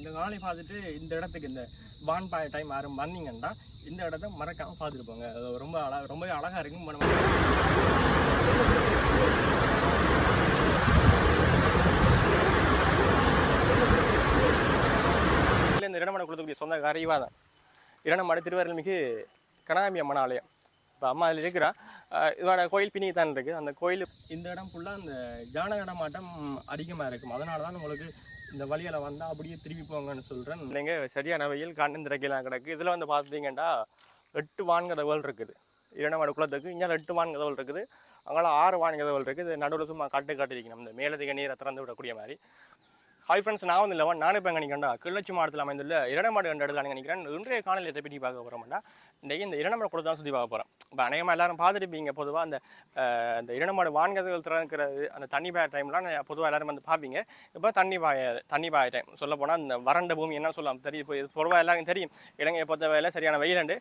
இந்த காணொளி பார்த்துட்டு இந்த இடத்துக்கு இந்த வான் பாய டைம் யாரும் வந்தீங்கன்னா இந்த இடத்த மறக்காம பார்த்துட்டு போங்க. அது ரொம்ப அழகா ரொம்ப அழகா இருக்கும் இந்த இடமடை கொடுத்தக்கூடிய சொந்த கரைவா தான் இரண்டமடை திருவருள்மிகு கனாமி அம்மன் ஆலயம். இப்போ அம்மா அதில் இருக்கிறா. இதோட கோயில் பின்னி தான் இருக்குது அந்த கோயில் இந்த இடம் ஃபுல்லாக அந்த ஜான நடமாட்டம் அதிகமாக இருக்கும் அதனால தான் உங்களுக்கு இந்த வழியில் வந்தால் அப்படியே திரும்பி போங்கன்னு சொல்கிறேன் இல்லைங்க சரியான வெயில் கண்ணு திறக்கலாம் கிடக்கு. இதில் வந்து பார்த்தீங்கன்னா எட்டு வான்கதவுகள் இருக்குது. இரண்டமடை குளத்துக்கு இங்கே எட்டு வான்கதவுகள் இருக்குது. அங்கெல்லாம் ஆறு வான்கதவுகள் இருக்குது. நடுவில் சும்மா காட்டு காட்டிருக்கணும். இந்த மேலதிக நீரை திறந்து விடக்கூடிய மாதிரி. ஹாய் ஃப்ரெண்ட்ஸ் நான் வந்து லெவன் நானும் இப்போ நினைக்கிறேன்டா கிளர்ச்சி மாவட்டத்தில் அமைந்துள்ள இரண்டமாடு கண்ட இடத்துல நினைக்கிறேன் இன்றைய காலையில் எதை பற்றி பார்க்க போகிறோம்னா இன்றைக்கு இந்த இரண்டமாடு கூட தான் சுற்றி பார்க்க போகிறோம் இப்போ அநேகமாக எல்லாரும் பார்த்துருப்பீங்க பொதுவாக அந்த அஹ், அந்த இரண்டமாடு வான்கதவுகள் திறக்கிறது அந்த தண்ணி பாய டைம்லாம் பொதுவாக எல்லாரும் வந்து பார்ப்பீங்க. இப்போ தண்ணி பாய தண்ணி பாய டைம் சொல்ல போனால் இந்த வறண்ட பூமி என்ன சொல்லலாம். தெரியும் இப்போ இது பொதுவாக எல்லாருக்கும் தெரியும். இலங்கையை பொறுத்த வேலை சரியான வெயிலண்டு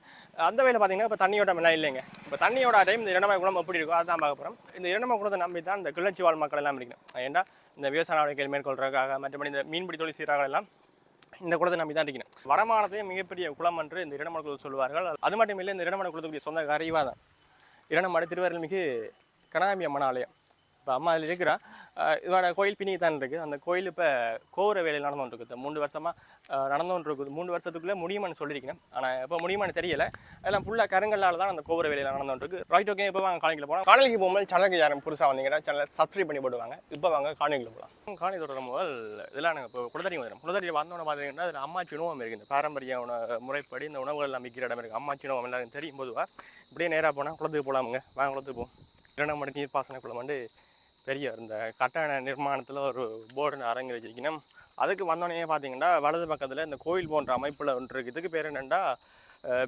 அந்த வேலை பார்த்தீங்கன்னா இப்போ தண்ணியோட எல்லாம் இல்லைங்க. இப்போ தண்ணியோட டைம் இந்த இரண்டமாடு குளம் எப்படி இருக்கும் அதான் பார்க்க போகிறோம் இந்த இரண்டமாடு குளத்தை நம்பி தான் இந்த கிளர்ச்சி வாழ் மக்கள் எல்லாம் இருக்கணும் ஏன்டா இந்த விவசாய நடவடிக்கைகள் மேற்கொள்றதுக்காக மற்றபடி இந்த மீன்பிடி தொழில் சீராக எல்லாம் இந்த குளத்தை நம்பி தான் இருக்கணும் வடமானத்தையும் மிகப்பெரிய குளம் என்று இந்த இரண்டமட குளம் சொல்லுவார்கள். அது மட்டும் இல்லை இந்த இரண்டமட குளத்துக்குரிய சொந்த கரைவா தான் இரண்டமடை திருவருள்மிகு கனாமி அம்மன் ஆலயம். இப்போ அம்மா அதில் இருக்கிறா. அஹ் இதோட கோயில் பின்னி தான் இருக்குது. அந்த கோயில் இப்போ கோபுர வேலை நடந்துகிட்டு இருக்குது மூணு வருஷமாக நடந்துகிட்டு இருக்குது மூணு வருஷத்துக்குள்ளே முடியுமான்னு சொல்லியிருக்கேன் ஆனால் இப்போ முடியுமான்னு தெரியல. எல்லாம் ஃபுல்லாக கருங்கல்லால் தான் அந்த கோபுர வேலையில் நடந்துகிட்டு இருக்கு ரைட் ஓகே இப்போ வாங்க காணிக்கில் போகலாம். காணிக்கு போகும்போது சேனலுக்கு யாரும் புதுசாக வந்தீங்கன்னா சேனலை சப்ஸ்கிரைப் பண்ணி போடுவாங்க இப்போ வாங்க காணிக்கில் போகலாம். காணி தொடரும் முதல் இதெல்லாம் நாங்கள் இப்போ குளத்தடி வந்துடும். குளத்தடி வந்தோன்னு பார்த்தீங்கன்னா அதில் அம்மாச்சி உணவகம் இருக்குது. இந்த பாரம்பரிய உணவு முறைப்படி இந்த உணவுகள் எல்லாம் விற்கிற இடம் இருக்குது. அம்மாச்சி உணவகம் எல்லாரும் தெரியும் பொதுவாக இப்படியே நேராக போனால் குளத்துக்கு போகலாமுங்க. வாங்க குளத்துக்கு போவோம் இரண்டாம் மணி நீர்ப்பாசன குளம் வந்து பெரிய இந்த கட்டண நிர்மாணத்தில் ஒரு போர்டு அரங்கு வச்சிருக்கணும். அதுக்கு வந்தோடனே பார்த்தீங்கன்னா வலது பக்கத்தில் இந்த கோயில் போன்ற அமைப்பில் ஒன்று இருக்குது இதுக்கு பேர் என்னென்னா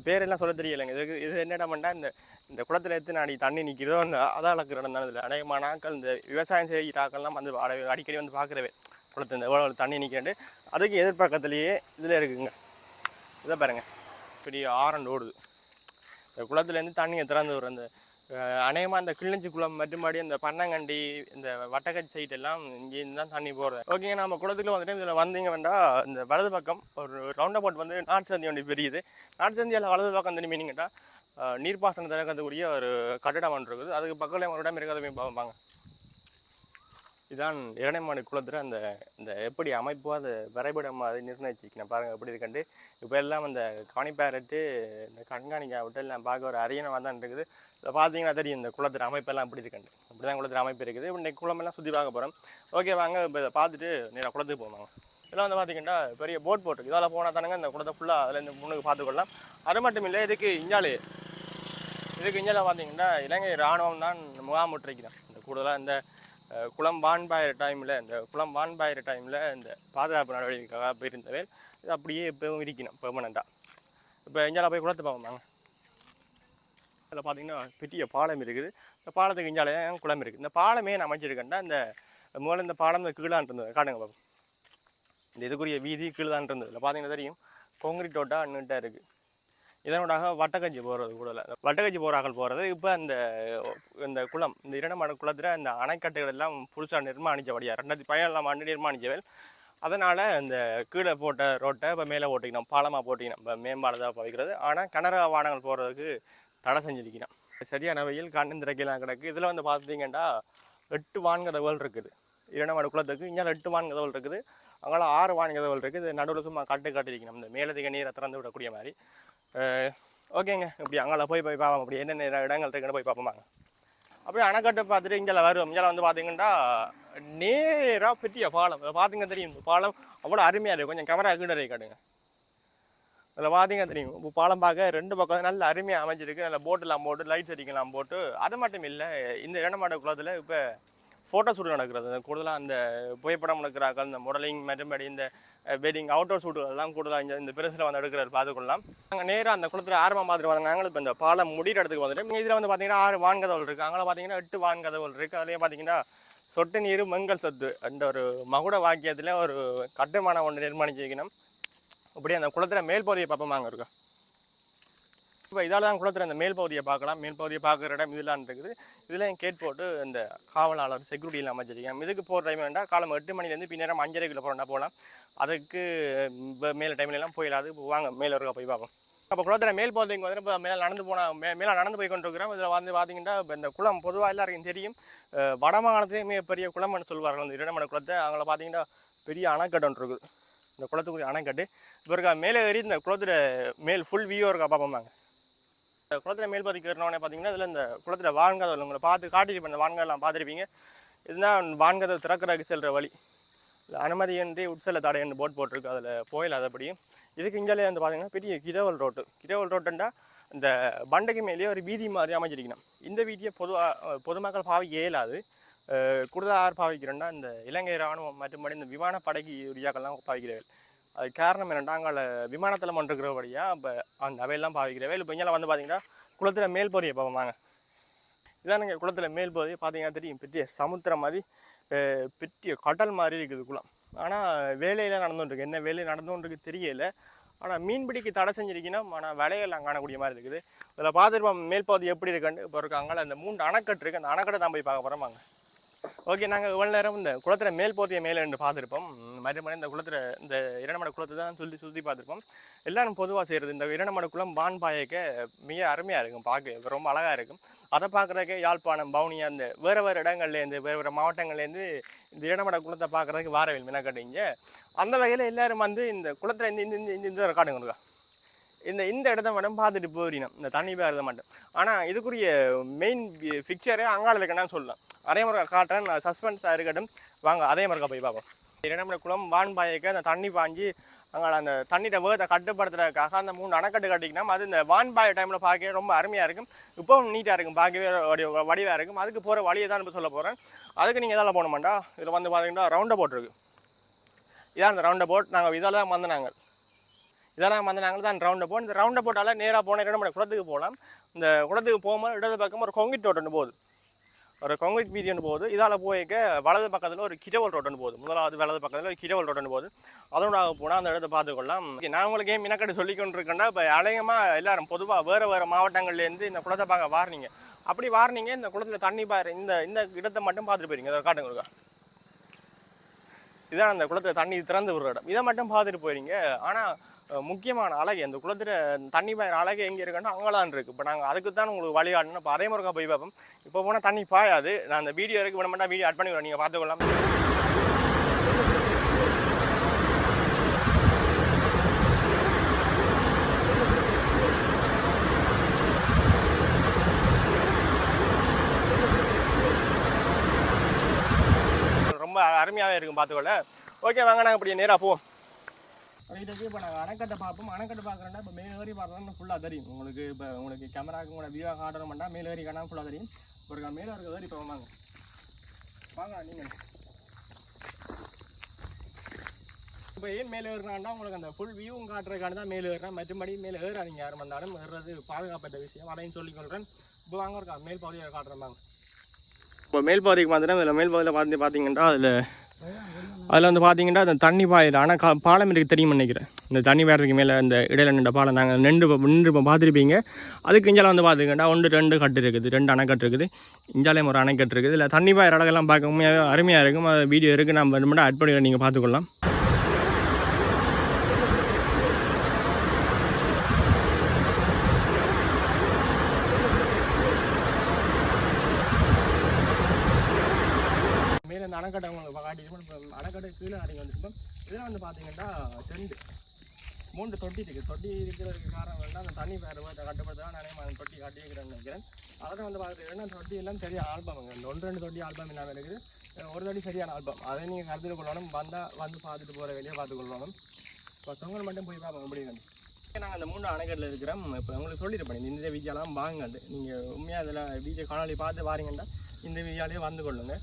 பேரெல்லாம் சொல்ல தெரியலைங்க. இதுக்கு இது என்னடாமண்டா இந்த இந்த குளத்தில் எடுத்து நாடி தண்ணி நிற்கிறதோ அந்த அதாளக்கு அளக்குற இடம் தான் இதில். அநேகமான ஆட்கள் இந்த விவசாயம் செய்கிற ஆக்கள்லாம் வந்து அடிக்கடி வந்து பார்க்குறவே குளத்தில் இந்த எவ்வளோ தண்ணி நிற்கிறேன் அதுக்கு எதிர்பக்கத்துலேயே இதில் இருக்குங்க. இதை பாருங்கள் பெரிய ஆரண்டு ஓடுது இந்த குளத்துலேருந்து தண்ணியை திறந்து விடுற அந்த அநேகமாக அந்த கிளிஞ்சி குளம் மற்றும்படி இந்த பன்னங்கண்டி இந்த வட்டக்கச்சி சைட் எல்லாம் இங்கேருந்து தான் தண்ணி போகிறது ஓகேங்க நம்ம குளத்துக்குள்ள வந்துட்டு இதில் வந்தீங்க வேண்டா இந்த வலது பக்கம் ஒரு ரவுண்ட் அபவுட் வந்து நாட்டு சந்தி ஒன்று பெரியுது. நாட்டு சந்தியில் வலது பக்கம் திரும்பி மீனிங்கிட்டா நீர்ப்பாசனம் திறக்கிறதுக்குரிய ஒரு கட்டடம் ஒன்று இருக்குது. அதுக்கு பக்கத்தில் ஒரு இடம் இருக்கிறத போய் பார்ப்பாங்க இதான் இரணைமாடி குளத்தில் அந்த இந்த எப்படி அமைப்போ அது வரைபடம் அதை நிர்ணயிச்சிக்கணும் பாருங்கள் எப்படி இருக்குன்ட்டு இப்போ எல்லாம் அந்த காணிப்பேரட்டு இந்த கண்காணிக்க விட்டு எல்லாம் பார்க்க ஒரு அரியணமாக தான் இருக்குது. இதை பார்த்தீங்கன்னா தெரியும் இந்த குளத்தில் அமைப்பெல்லாம் எப்படி இருக்குன்ட்டு அப்படி தான் குளத்தில் அமைப்பு இருக்குது. இப்போ இன்றைக்கு குளமெல்லாம் சுற்றி பார்க்க போகிறோம் ஓகே வாங்க இப்போ இதை பார்த்துட்டு நேராக குளத்துக்கு போவாங்க இதெல்லாம் வந்து பார்த்தீங்கன்னா பெரிய போட் போட்டிருக்கு. இதால் போனால் தானுங்க இந்த குளத்தை ஃபுல்லாக அதில் இந்த முன்னுக்கு பார்த்துக்கொள்ளலாம் அது மட்டும் இல்லை இதுக்கு இஞ்சாலு. இதுக்கு இஞ்சால பார்த்தீங்கன்னா இலங்கை இராணுவம் தான் முகாமுற்றிருக்கிறோம் இந்த கூடுதலாக இந்த குளம் குளம் வான்பாயிற டைமில் இந்த குளம் வான்பாயிற டைமில் இந்த பாதுகாப்பு நடவடிக்கைக்காக போயிருந்தவர். இது அப்படியே இப்போவும் இருக்கணும் பெர்மனண்ட்டாக இப்போ இஞ்சால போய் குளத்தை பார்ப்பாங்க அதில் பார்த்தீங்கன்னா பெரிய பாலம் இருக்குது. இந்த பாலத்துக்கு இஞ்சாலே குளம் இருக்குது இந்த பாலமே நான் அமைச்சிருக்கேன்டா இந்த முதல்ல இந்த பாலம் இந்த கீழான் இருந்தது. காட்டுங்க பாப்போம். இந்த இதுக்குரிய வீதி கீழ்தான் இருந்தது. இல்லை பார்த்தீங்கன்னா தெரியும். கொங்கிரீட் ரோட்டாக நின்றுட்டா இருக்குது இதனோடாக வட்டக்கஞ்சி போகிறது கூட இல்லை. வட்டக்கஞ்சி போகிறாக்கள் போகிறது இப்போ அந்த இந்த குளம் இந்த இரண்டமான குளத்தில் இந்த அணைக்கட்டுகள் எல்லாம் புதுசாக நிர்மாணிச்சபடியா ரெண்டாயிரத்தி பதினேழாம் ஆண்டு நிர்மாணிச்சவள் அதனால் இந்த கீழே போட்ட ரோட்டை இப்போ மேலே ஓட்டிக்கணும் பாலமாக போட்டிக்கணும். இப்போ மேம்பாலதாக பவிக்கிறது ஆனால் கனரக வாகனங்கள் போகிறதுக்கு தடை செஞ்சிருக்கணும். சரியான வெயில் கண்ணு திறக்கலாம் கிடக்கு. இதில் வந்து பார்த்தீங்கன்னா எட்டு வான்கதவுகள் இருக்குது. இரண்டமாடு குளத்துக்கு இங்கே எட்டு வான்கதவுகள் இருக்குது. அங்கே ஆறு வாணிகதவல் இருக்குது. இது நடுவில் சும்மா கட்டு கட்டிருக்கணும் இந்த மேலதிக நீரை திறந்து விடக்கூடிய மாதிரி. ஓகேங்க. இப்படி அங்கே போய் போய் பார்ப்போம் அப்படி என்னென்ன இடங்கள் இருக்குன்னு போய் பார்ப்போமாங்க அப்படியே அணைக்கட்டு பார்த்துட்டு இங்கே வரும் இங்கே வந்து பார்த்தீங்கன்னா நேராக பெரிய பாலம். பார்த்துங்க பார்த்தீங்க தெரியும். இந்த பாலம் அவ்வளோ அருமையாக இருக்கும் கொஞ்சம் கேமரா கீழே காட்டுங்க. அதில் பார்த்தீங்க தெரியும். இப்போ பாலம் பார்க்க ரெண்டு பக்கம் நல்ல அருமையாக அமைஞ்சிருக்கு. நல்ல போட்டெல்லாம் போட்டு லைட்ஸ் அடிக்கலாம் போட்டு. அது மட்டும் இல்லை இந்த இரண்டமாட குளத்தில் இப்போ ஃபோட்டோ ஷூட் நடக்கிறது. கூடுதலாக அந்த புகைப்படம் எடுக்கிறார்கள் இந்த மாடலிங் மற்றபடி இந்த வெட்டிங் அவுட்டோர் ஷூட்டுகள் எல்லாம் கூடுதலாக இந்த இந்த பெருசில் வந்து எடுக்கிறது பார்த்துக்கொள்ளலாம். நாங்கள் நேராக அந்த குளத்தில் ஆரம்பம் பார்த்துட்டு வந்தாங்க. இப்போ இந்த பாலம் முடிகிற இடத்துக்கு வந்துட்டு இதில் வந்து பார்த்தீங்கன்னா ஆறு வான்கதவுகள் இருக்குது அங்கே பார்த்தீங்கன்னா எட்டு வான்கதவுகள் இருக்குது அதுலேயே பார்த்தீங்கன்னா சொட்டு நீர் மங்கள் சொத்து அந்த ஒரு மகுட வாக்கியத்தில் ஒரு கட்டுமானம் ஒன்று நிர்மாணிச்சிருக்கணும் அப்படியே அந்த குளத்தில் மேல் பகுதியை பார்ப்போமாங்க இருக்கோம் இப்போ இதால் தான் குளத்தில் அந்த மேல் பகுதியை பார்க்கலாம். மேல் பகுதியை பார்க்குற இடம் இதெல்லாம் இருக்குது. இதில் கேட் போட்டு இந்த காவலாளர் செக்யூரிட்டி இல்லாமல் வச்சிருக்கேன் இதுக்கு போகிற டைம் வேண்டாம் காலம் எட்டு மணிலேருந்து பின்னேரம் அஞ்சரைக்குள்ள போகிறோம்னா போகலாம் அதுக்கு இப்போ மேலே டைம்லலாம் போயிடாது வாங்க மேலே இருக்க போய் பார்ப்போம் அப்போ குளத்தில் மேல் போகிறதுக்கு வந்து இப்போ மேலே நடந்து போனால் மே மேலே நடந்து போய் கொண்டிருக்கிறோம். இதில் வந்து பார்த்தீங்கன்னா இப்போ இந்த குளம் பொதுவாக எல்லாருக்கும் தெரியும். அஹ் வடமாகாணத்திலே பெரிய குளம்னு சொல்லுவார்கள். அந்த இரண்டமண குளத்தை அவங்கள பார்த்தீங்கன்னா பெரிய அணைக்கட்டு இருக்குது. இந்த குளத்துக்குரிய அணைக்கட்டு. இப்போ இருக்கா மேலே ஏறி இந்த குளத்துல மேல் ஃபுல் வியூ இருக்கா பார்ப்போம் நாங்கள் குளத்துல மேல் பகுதிக்கு ஏறினோடனே பார்த்தீங்கன்னா இதில் இந்த குளத்துல வான்கதவு உங்களை பார்த்து காட்டிட்டு பண்ண வான்கதெல்லாம் பார்த்துருப்பீங்க. இதுதான் வான்கதவு திறக்கிறதுக்கு செல்கிற வழி. இல்லை அனுமதியின்றி உட்செல்ல தடைன்னு போட் போட்டிருக்கு அதில் போயில் அதபடியும் இதுக்கு இங்காலே வந்து பார்த்தீங்கன்னா பெரிய கிதவல் ரோட்டு கிரவல் ரோட்டுண்டா இந்த பண்டைக்கு மேலேயே ஒரு வீதி மாதிரி அமைஞ்சிருக்கணும். இந்த வீதியை பொதுவாக பொதுமக்கள் பாவிக்க இயலாது. கூடுதலாக பாவிக்கிறோன்னா இந்த இலங்கை இராணுவம் மற்றும்படி இந்த விமானப்படைக்கு உரியாக்கள்லாம் பாவிக்கிறவர்கள். அது காரணம் என்னென்னா அங்கே விமானத்தில் இருக்கிறபடியாக இப்போ அந்த அவையெல்லாம் பாவிக்கிறவர்கள் இப்போ இங்கெல்லாம் வந்து பார்த்தீங்கன்னா குளத்தில் மேல் போறியை பார்ப்போம் இதான் இதானுங்க குளத்தில் மேல் போய் பார்த்தீங்கன்னா தெரியும். பெரிய சமுத்திரம் மாதிரி பெரிய கடல் மாதிரி இருக்குது குளம். ஆனால் வேலையெல்லாம் நடந்துட்டுருக்கு. என்ன வேலை நடந்துகிட்ருக்கு தெரியல. ஆனால் மீன்பிடிக்கு தடை செஞ்சிருக்கீங்கன்னா ஆனால் விலையெல்லாம் காணக்கூடிய மாதிரி இருக்குது. இதில் பார்த்துருப்போம் மேல் பகுதி எப்படி இருக்குன்னு இப்போ இருக்காங்கள அந்த மூன்று அணைக்கட்டு இருக்குது அந்த அணைக்கட்டை தான் போய் பார்க்க போகிறோம் வாங்க. ஓகே நாங்கள் இவ்வளோ நேரம் இந்த குளத்தில் மேல் போத்திய மேலே ரெண்டு பார்த்துருப்போம். மறுபடியும் இந்த குளத்தில் இந்த இரண்டமட குளத்தை தான் சொல்லி சுற்றி பார்த்துருப்போம். எல்லாரும் பொதுவாக செய்கிறது இந்த இரண்டமட குளம் பான் பாயக்க மிக அருமையாக இருக்கும் பார்க்க ரொம்ப அழகாக இருக்கும். அதை பார்க்குறதுக்கு யாழ்ப்பாணம் பவுனியா இந்த வேறு வேறு இடங்கள்லேருந்து வேறு வேறு மாவட்டங்கள்லேருந்து இந்த இரண்டமட குளத்தை பார்க்குறதுக்கு வாரவில் மினக்கட்டிங்க அந்த வகையில் எல்லாரும் வந்து இந்த குளத்தில் இந்த இந்த இந்த- இந்த இந்த ரெக்கார்டுங்க இருக்கா இந்த இந்த இடத்த மட்டும் பார்த்துட்டு போயிடணும். இந்த தண்ணி பேரத மட்டும். ஆனால் இதுக்குரிய மெயின் பிக்சரே அங்காள இருக்கணும்னு சொல்லலாம். அதே மாதிரி காட்டுறேன். சஸ்பென்ஸாக இருக்கட்டும். வாங்க அதே மாதிரி போய் பார்ப்போம். இரண்டாம் குளம் வான்பாயக்கு அந்த தண்ணி பாஞ்சி அங்கே அந்த தண்ணியோட வேகத்தை கட்டுப்படுத்துறதுக்காக அந்த மூணு அணைக்கட்டு கட்டிங்கன்னா அது இந்த வான் பாய டைமில் பார்க்க ரொம்ப அருமையாக இருக்கும். இப்போவும் நீட்டாக இருக்கும் பார்க்கவே வடி- வடிவாக இருக்கும். அதுக்கு போகிற வழியை தான் இப்போ சொல்ல போகிறேன் அதுக்கு நீங்கள் எதால் போகணுமாண்டா? இதில் வந்து பார்த்தீங்கன்னா ரவுண்டை இருக்குது இதான் அந்த ரவுண்டை போட் நாங்கள் இதால் தான் வந்து நாங்கள் இதெல்லாம் வந்து நாங்கள் தான் ரவுண்டை போட் இந்த ரவுண்டை போட்டால நேராக போன இரண்டு மணி குளத்துக்கு போகலாம். இந்த குளத்துக்கு போகும்போது இடது பக்கம் ஒரு கொங்கிட்டு ரோட் ஒன்று போகுது. ஒரு கொங்கிட் வீதி போகுது. இதால் போய்க்க வலது பக்கத்தில் ஒரு கிடவல் ரோட் போகுது. முதலாவது வலது பக்கத்தில் ஒரு கிடவல் ரோட் போகுது. அதனோட போனால் அந்த இடத்த பார்த்துக்கொள்ளலாம் நான் உங்களுக்கு ஏன் மினக்கட்டு சொல்லி கொண்டிருக்கேன்னா இப்போ அநேகமாக எல்லாரும் பொதுவாக வேறு வேறு மாவட்டங்கள்லேருந்து இந்த குளத்தை பார்க்க வாரினீங்க அப்படி வாரினீங்க இந்த குளத்தில் தண்ணி பாரு இந்த இந்த இடத்தை மட்டும் பார்த்துட்டு போயிருங்க. அதை காட்டுங்க இதான் அந்த குளத்துல தண்ணி திறந்து விடுற இடம். இதை மட்டும் பார்த்துட்டு போயிருங்க. ஆனால் முக்கியமான அழகு. அந்த குளத்தில் தண்ணி பாயிற அழகு எங்கே இருக்குன்னா அங்கலான் இருக்குது இப்போ நாங்கள் அதுக்கு தான் உங்களுக்கு வழிகாட்டணும் இப்போ அதே முறைக்கா போய் பார்ப்போம். இப்போ போனால் தண்ணி பாயாது. நான் அந்த வீடியோ இருக்கு வேணும் வீடியோ ஆட் பண்ணி நீங்கள் பார்த்துக்கொள்ளலாம். ரொம்ப அருமையாகவே இருக்கும் பார்த்துக்கொள்ள. ஓகே வாங்க நாங்கள் இப்படி நேராக போவோம். ரைட்டுக்கு இப்போ நாங்கள் அணைக்கட்டை பார்ப்போம். அணைக்கட்டை பார்க்குறேன்னா இப்போ மேல் ஏறி பார்த்தோம்னா ஃபுல்லாக தெரியும் உங்களுக்கு இப்போ உங்களுக்கு கேமராக்கு உங்களோட வியூவாக காட்டணும்னா மேல் ஏறி காணாமல் ஃபுல்லாக தெரியும் ஒரு மேலே இருக்க ஏறி இப்போ வாங்க. வாங்க நீங்கள் இப்போ ஏன் மேலே ஏறினான்னா உங்களுக்கு அந்த ஃபுல் வியூவும் காட்டுறதுக்கான தான் மேலே ஏறுறேன். மற்றபடி மேலே ஏறாதீங்க. யாரும் வந்தாலும் ஏறுறது பாதுகாப்பட்ட விஷயம். அதையும் சொல்லிக்கொள்கிறேன் இப்போ வாங்க இருக்கா மேல் பகுதியை காட்டுறேன் வாங்க. இப்போ மேல் பகுதிக்கு வந்துட்டேன் இதில் மேல் பகுதியில் பார்த்து பார்த்தீங்கன்னா அதில் அதில் வந்து பார்த்தீங்கன்னா அந்த தண்ணி பாயுது ஆனால் கா பாலம் இருக்குது தெரியும் நினைக்கிறேன். இந்த தண்ணி பாயறதுக்கு மேலே அந்த இடையில நின்ற பாலம் நாங்கள் நின்று நின்று பார்த்துருப்பீங்க அதுக்கு இஞ்சால வந்து பார்த்துக்கிட்டா ஒன்று ரெண்டு கட்டு இருக்குது. ரெண்டு அணைக்கட்டு இருக்குது. இஞ்சாலையும் ஒரு அணைக்கட்டு இருக்குது. இல்லை தண்ணி பாயிற அழகெல்லாம் பார்க்க உண்மையாக அருமையாக இருக்கும். அது வீடியோ இருக்குது நம்ம ரெண்டு மட்டும் ஆட் பண்ணி நீங்கள் பார்த்துக்கொள்ளலாம் மேலே இந்த அணைக்கட்டை காட்டியிருப்போம் இப்போ அடைக்கடை கீழே அடங்கி வந்துருப்போம் இதில் வந்து பார்த்தீங்கன்னா ரெண்டு மூன்று தொட்டி இருக்குது தொட்டி இருக்கிறதுக்கு காரணம் வந்து அந்த தண்ணி வேறு வேறு கட்டுப்படுத்த நிறைய அந்த தொட்டி கட்டியிருக்கிறேன்னு நினைக்கிறேன். அதில் வந்து பார்த்துட்டீங்கன்னா தொட்டி எல்லாம் சரியான ஆல்பம்ங்க இந்த ஒன்று ரெண்டு தொட்டி ஆல்பம் இல்லாமல் இருக்குது. ஒரு தொட்டி சரியான ஆல்பம். அதை நீங்கள் கருத்தில் கொள்ளணும். வந்தால் வந்து பார்த்துட்டு போகிற வெளியே பார்த்துக்கொள்ளணும் இப்போ தொங்கல் மட்டும் போய் பார்ப்போம். எப்படி வந்து நாங்கள் அந்த மூணு அணைக்கட்டில் இருக்கிறோம். இப்போ உங்களுக்கு சொல்லியிருப்பேன் இந்த வீஜாலாம் வாங்கண்டு நீங்கள் உண்மையாக அதில் வீஜை காணொலி பார்த்து வாரீங்கன்னா இந்த வீடியோலேயே வந்து கொள்ளுங்க.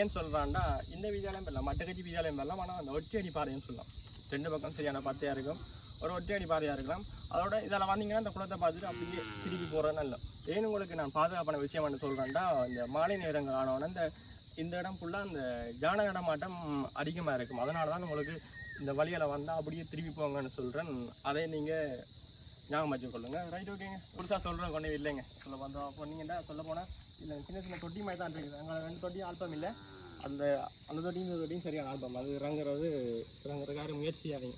ஏன் சொல்கிறான்டா இந்த வீதியாலையும் பெறலாம் மட்டக்கச்சி வீதியாலையும் பெறலாம் ஆனால் அந்த ஒற்றையடி பாறைன்னு சொல்லலாம். ரெண்டு பக்கம் சரியான பத்தையாக இருக்கும் ஒரு ஒற்றையடி பாறையாக இருக்கலாம். அதோட இதில் வந்தீங்கன்னா அந்த குளத்தை பார்த்துட்டு அப்படியே திருப்பி போகிறது நல்ல ஏன் உங்களுக்கு நான் பாதுகாப்பான விஷயம் என்ன சொல்கிறேன்டா இந்த மாலை நேரங்கள் ஆனவொன்னே இந்த இந்த இடம் ஃபுல்லாக அந்த ஜான நடமாட்டம் அதிகமாக இருக்கும். அதனால தான் உங்களுக்கு இந்த வழியில் வந்தால் அப்படியே திருப்பி போங்கன்னு சொல்கிறேன் அதை நீங்கள் ஞாபகம் வச்சுக்கொள்ளுங்க ரைட் ஓகேங்க புதுசாக சொல்கிறேன் கொண்டு இல்லைங்க. சொல்ல வந்தோம் அப்போ சொல்ல போனால் இல்லை சின்ன சின்ன தொட்டி மாதிரி தான் இருக்குது. அங்கே ரெண்டு தொட்டி ஆல்பம் இல்லை. அந்த அந்த தொட்டியும் இந்த தொட்டியும் சரியான ஆல்பம் அது இறங்குறது இறங்குறதுக்காக முயற்சியாக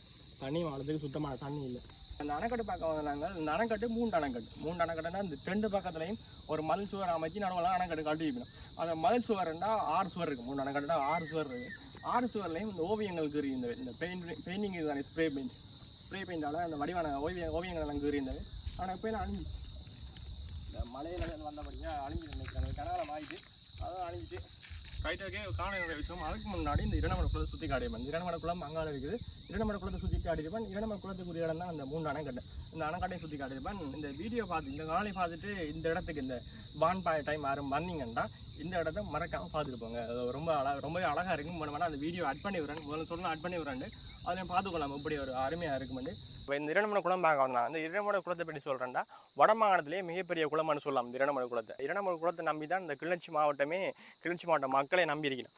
தண்ணி வாழறதுக்கு சுத்தமான தண்ணி இல்லை. அந்த அணைக்கட்டு பார்க்க வந்த நாங்கள் இந்த அணைக்கட்டு மூன்று அணைக்கட்டு. மூன்று அணைக்கட்டுனா இந்த ரெண்டு பக்கத்துலையும் ஒரு மதில் சுவர் அமைச்சு நடுவில் அணைக்கட்டு கட்டி வைக்கணும். அந்த மதில் சுவர்னா ஆறு சுவர் இருக்குது மூணு அணைக்கட்டுனா ஆறு சுவர் இருக்குது ஆறு சுவர்லையும் இந்த ஓவியங்கள் கீறி இந்த இந்த பெயிண்ட் பெயிண்டிங் இதுதானே ஸ்ப்ரே பெயிண்ட் ஸ்ப்ரே பெயிண்டால் அந்த வடிவான ஓவிய ஓவியங்கள் எல்லாம் கீறி இருந்தது. ஆனால் இப்போ அழிஞ்சு. இந்த மலையில் வந்தபடியாக அழிஞ்சு நினைக்கிறாங்க கனகாலம் ஆகிட்டு அதுவும் அழிஞ்சிட்டு. ரைட்டாகே காண வேண்டிய விஷயம். அதுக்கு முன்னாடி இந்த இரண்டமலை குளத்தை சுற்றி காட்டியிருப்பேன். இரண்டமலை குளம் அங்கால இருக்குது. இரண்டமலை குளத்தை சுற்றி காட்டியிருப்பேன். இரண்டமலை குளத்துக்குரிய இடம் தான் அந்த மூணு அணைக்கட்டு. இந்த அணைக்கட்டையும் சுற்றி காட்டியிருப்பேன். இந்த வீடியோ பார்த்து இந்த காலை பார்த்துட்டு இந்த இடத்துக்கு இந்த பான்பாய் டைம் யாரும் வந்தீங்கன்னா இந்த இடத்த மறக்காமல் பார்த்துட்டு போங்க. அது ரொம்ப அழகா ரொம்ப அழகாக இருக்கும். வேணுமென்னா அந்த வீடியோ அட் பண்ணி விடுறேன். முதல்ல சொல்லணும் அட் பண்ணி விடுறேன் அதில் பார்த்துக்கலாம் இப்படி ஒரு அருமையாக இருக்குமெண்டு இப்போ இந்த இரண்டமலை குளம் பார்க்க வந்தான் அந்த இரண்டமலை குளத்தை பற்றி சொல்கிறேன்டா வடமாகாணத்திலேயே மிகப்பெரிய குளம்னு சொல்லலாம் இந்த இரண்டமலை குளத்தை. இரண்டமலை குளத்தை நம்பி தான் இந்த கிளிநொச்சி மாவட்டமே கிளிநொச்சி மாவட்ட மக்களை நம்பி இருக்கணும்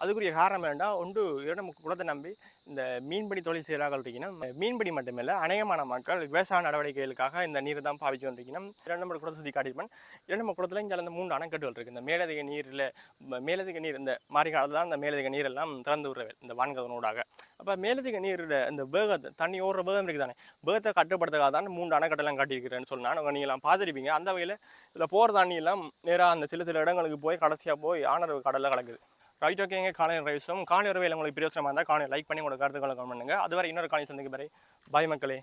அதுக்குரிய காரணம் வேண்டாம் ஒன்று இரண்டு குளத்தை நம்பி இந்த மீன்பிடி தொழில் செய்கிறார்கள் இருக்கீங்கன்னா மீன்பிடி மட்டுமில்லை அநேகமான மக்கள் விவசாய நடவடிக்கைகளுக்காக இந்த நீரை தான் பாவிச்சு கொண்டிருக்கணும் இரண்டு நம்பர் குளத்தை சுற்றி காட்டியிருப்பேன். இரண்டு நம்பர் குளத்தில் இங்கே அந்த மூன்று அணைக்கட்டுகள் இருக்குது இந்த மேலதிக நீரில் மேலதிக நீர் இந்த மாறி காலத்தில் தான் இந்த மேலதிக நீரெல்லாம் திறந்து விடுறது இந்த வான்கதனூடாக அப்போ மேலதிக நீரில் இந்த வேகத்தை தண்ணி ஓடுற வேகம் இருக்குது தானே வேகத்தை கட்டுப்படுத்துக்காக தான் மூன்று அணைக்கட்டெல்லாம் காட்டியிருக்கிறேன்னு சொன்னால் நீங்களாம் பார்த்துருப்பீங்க. அந்த வகையில் இதில் போகிற தண்ணியெல்லாம் நேராக அந்த சில சில இடங்களுக்கு போய் கடைசியாக போய் ஆனரவு கடலில் கலக்குது. ரைட் ஓகேங்க காலையில் ரைஸும் காணி உறவையில் உங்களுக்கு பிரியோசனமாக இருந்தால் காலையில் லைக் பண்ணி உங்களுக்கு கருத்துக்களை கமெண்ட் பண்ணுங்கள் அதுவரை இன்னொரு காலையில் சந்திக்க பாய் மக்களே.